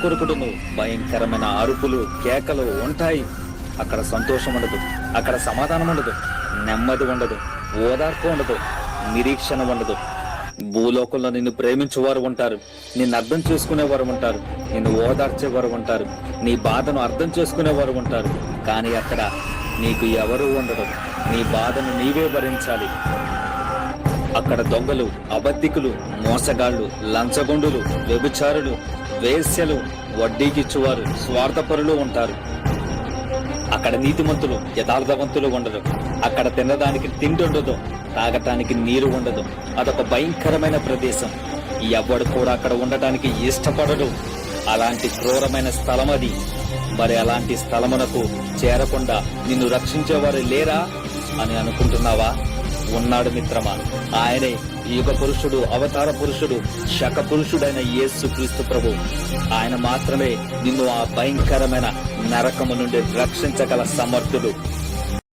కొరుకుడును భయంకరమైన అరుపులు కేకలు ఉంటాయి. అక్కడ సంతోషం ఉండదు అక్కడ సమాధానం ఉండదు నెమ్మది ఉండదు ఓదార్పు ఉండదు నిరీక్షణ ఉండదు. భూలోకంలో నిన్ను ప్రేమించేవారు ఉంటారు నిన్ను అర్థం చేసుకునేవారు ఉంటారు నిన్ను ఓదార్చేవారు ఉంటారు నీ బాధను అర్థం చేసుకునేవారు ఉంటారు. కానీ అక్కడ నీకు ఎవరూ ఉండరు నీ బాధను నీవే భరించాలి. అక్కడ దొంగలు అబద్ధికులు మోసగాళ్ళు లంచగొండులు వ్యభిచారులు వేశ్యలు వడ్డీకిచ్చువారు స్వార్థపరులు ఉంటారు. అక్కడ నీతిమంతులు యథార్థవంతులు ఉండరు. అక్కడ తినడానికి తిండి ఉండదు తాగటానికి నీరు ఉండదు. అదొక భయంకరమైన ప్రదేశం. ఎవడు కూడా అక్కడ ఉండటానికి ఇష్టపడడు. అలాంటి క్రూరమైన స్థలం అది. మరి అలాంటి స్థలమునకు చేరకుండా నిన్ను రక్షించేవారు లేరా అని అనుకుంటున్నావా? ఉన్నాడు మిత్రమా. ఆయనే యుగ పురుషుడు అవతార పురుషుడు శక పురుషుడైన యేసు క్రీస్తు ప్రభు. ఆయన మాత్రమే నిన్ను ఆ భయంకరమైన నరకము నుండి రక్షించగల సమర్థుడు.